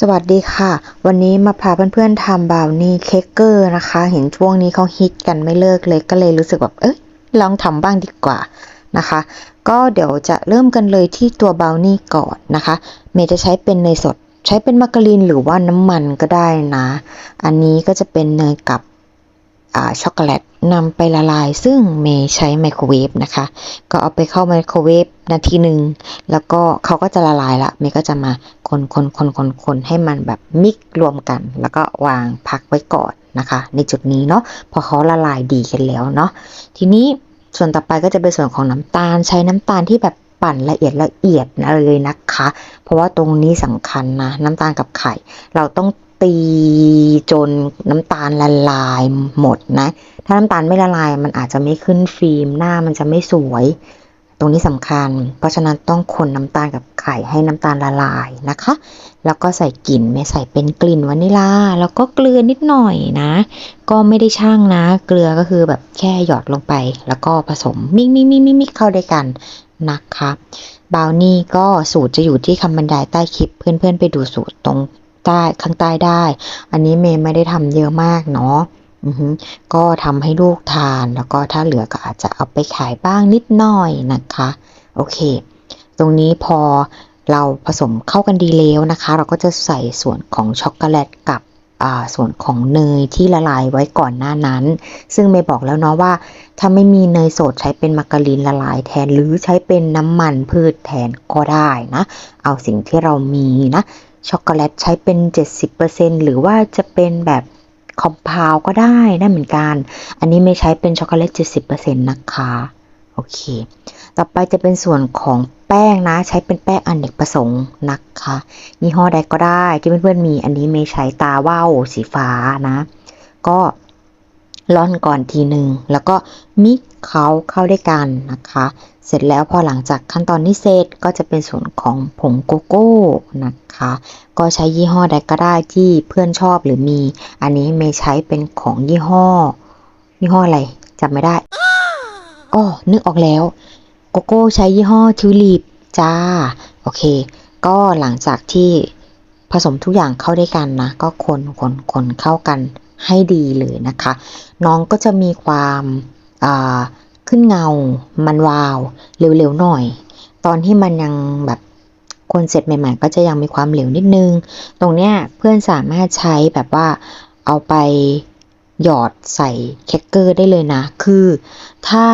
สวัสดีค่ะ วันนี้มาพาเพื่อนๆทำบาวนี่เค้กเกอร์นะคะ เห็นช่วงนี้เขาฮิตกันไม่เลิกเลยก็เลยรู้สึกแบบเอ้ยลองทำบ้างดีกว่านะคะ ก็เดี๋ยวจะเริ่มกันเลยที่ตัวบาวนี่ก่อนนะคะ เมย์จะใช้เป็นเนยสด ใช้เป็นมาการีนหรือว่าน้ำมันก็ได้นะ อันนี้ก็จะเป็นเนยกับ ช็อกโกแลตนำไปละลาย ซึ่งเมย์ใช้ไมโครเวฟนะคะ ก็เอาไปเข้าไมโครเวฟนาทีหนึ่งแล้วก็เขาก็จะละลายละเมย์ก็จะมาคนคนคนคนคนให้มันแบบมิกรวมกัน แล้วก็วางพักไว้ก่อนนะคะ ในจุดนี้เนาะพอเขาละลายดีกันแล้วเนาะทีนี้ส่วนต่อไปก็จะเป็นส่วนของน้ำตาลใช้น้ำตาลที่แบบปั่นละเอียดละเอียดเลยนะคะ เพราะว่าตรงนี้สำคัญนะน้ำตาลกับไข่ เราต้อง ตีจนน้ำตาลละลายหมดนะ ถ้าน้ำตาลไม่ละลายมันอาจจะไม่ขึ้นฟิล์มหน้ามันจะไม่สวย ตรงนี้สำคัญ เพราะฉะนั้นต้องคนน้ำตาลกับไข่ให้น้ำตาลละลายนะคะ แล้วก็ใส่กลิ่นไม่ใส่เป็นกลิ่นวานิลา แล้วก็เกลือนิดหน่อยนะ ก็ไม่ได้ช่างนะ เกลือก็คือแบบแค่หยอดลงไป แล้วก็ผสมมิกมิกมิกมิกมิกเข้าด้วยกันนะคะบาวนี่ก็สูตรจะอยู่ที่คำบรรยายใต้คลิป เพื่อนๆไปดูสูตรตรง ใต้ข้างใต้ได้ อันนี้เมย์ไม่ได้ทำเยอะมากเนาะก็ทำให้ลูกทานแล้วก็ถ้าเหลือก็อาจจะเอาไปขายบ้างนิดหน่อยนะคะ โอเค ตรงนี้พอเราผสมเข้ากันดีแล้วนะคะ เราก็จะใส่ส่วนของช็อกโกแลตกับ ส่วนของเนยที่ละลายไว้ก่อนหน้านั้น ซึ่งเมย์บอกแล้วเนาะว่า ถ้าไม่มีเนยสดใช้เป็นมาการีนละลายแทนหรือใช้เป็นน้ำมันพืชแทนก็ได้นะ เอาสิ่งที่เรามีนะ ช็อกโกแลตใช้เป็น 70%หรือว่าจะเป็นแบบคอมเพลก็ได้ได้เหมือนกัน อันนี้ไม่ใช้เป็นช็อกโกแลต 70%นะคะ โอเค ต่อไปจะเป็นส่วนของ แป้งนะใช้เป็นแป้งอเนกประสงค์นะคะยี่ห้อใดก็ได้ที่เพื่อนๆมีอันนี้ไม่ใช้ตาว่าวสีฟ้านะ ก็ร่อนก่อนทีหนึ่งแล้วก็มิกเขาเข้าด้วยกันนะคะ เสร็จแล้วพอหลังจากขั้นตอนนี้เสร็จก็จะเป็นส่วนของผงโกโก้นะคะ ก็ใช้ยี่ห้อใดก็ได้ที่เพื่อนชอบหรือมี อันนี้เมย์ใช้เป็นของยี่ห้อ ยี่ห้ออะไรจำไม่ได้อ๋อนึกออกแล้ว โกโก้ใช้ยี่ห้อทิวลิปจ้า โอเค ก็หลังจากที่ผสมทุกอย่างเข้าด้วยกันนะ ก็คนคนคนเข้ากันให้ดีเลยนะคะ น้องก็จะมีความาขึ้นเงา มันวาว เร็วๆหน่อย ตอนที่มันยังแบบคนเสร็จใหม่ ๆ ก็จะยังมีความเหลวนิดนึง ตรงเนี้ยเพื่อนสามารถใช้แบบว่าเอาไปหยอดใส่แคคเกอร์ได้เลยนะ คือถ้า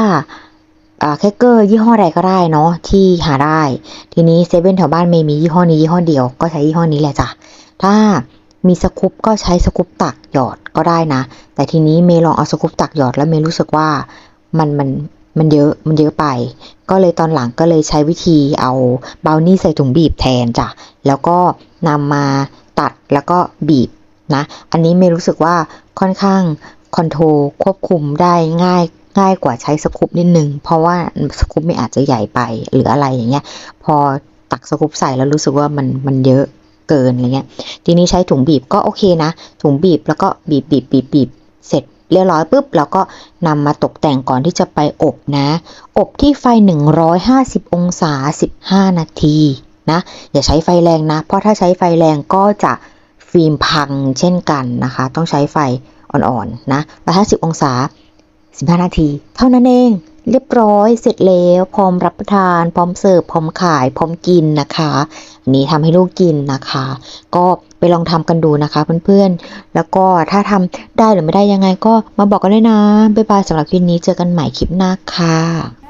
แคคเกอร์ยี่ห้อใดก็ได้เนาะที่หาได้ ทีนี้เซเว่นแถวบ้านเมย์มียี่ห้อนี้ยี่ห้อเดียวก็ใช้ยี่ห้อนี้แหละจ้ะถ้ามีสกู๊ปก็ใช้สกู๊ปตักหยอดก็ได้นะ แต่ทีนี้เมย์ลองเอาสกู๊ปตักหยอดแล้วเมย์รู้สึกว่ามันมันมันเยอะมันเยอะไป ก็เลยตอนหลังก็เลยใช้วิธีเอาเบราวนี่ใส่ถุงบีบแทนจ้ะแล้วก็นำมาตัดแล้วก็บีบนะ อันนี้เมย์รู้สึกว่าค่อนข้างคอนโทรควบคุมได้ง่าย ง่ายกว่าใช้สกูปนิดนึง เพราะว่าสกูปไม่อาจจะใหญ่ไปหรืออะไรอย่างเงี้ย พอตักสกูปใส่แล้วรู้สึกว่ามันมันเยอะเกินอะไรเงี้ย ทีนี้ใช้ถุงบีบก็โอเคนะ ถุงบีบแล้วก็บีบบีบบีบบีบเสร็จเรียบร้อยปุ๊บเราก็นำมาตกแต่งก่อนที่จะไปอบนะ อบที่ไฟ 150 องศา 15 นาทีนะ อย่าใช้ไฟแรงนะ เพราะถ้าใช้ไฟแรงก็จะฟิล์มพังเช่นกันนะคะ ต้องใช้ไฟอ่อนๆนะ150 องศา 15 นาที เท่านั้นเอง เรียบร้อยเสร็จแล้วพร้อมรับประทาน พร้อมเสิร์ฟพร้อมขาย พร้อมกินนะคะอันนี้ทำให้ลูกกินนะคะ ก็ไปลองทำกันดูนะคะเพื่อนๆ แล้วก็ถ้าทำได้หรือไม่ได้ยังไงก็มาบอกกันด้วยนะบ๊ายบายสำหรับคลิปนี้เจอกันใหม่คลิปหน้าค่ะ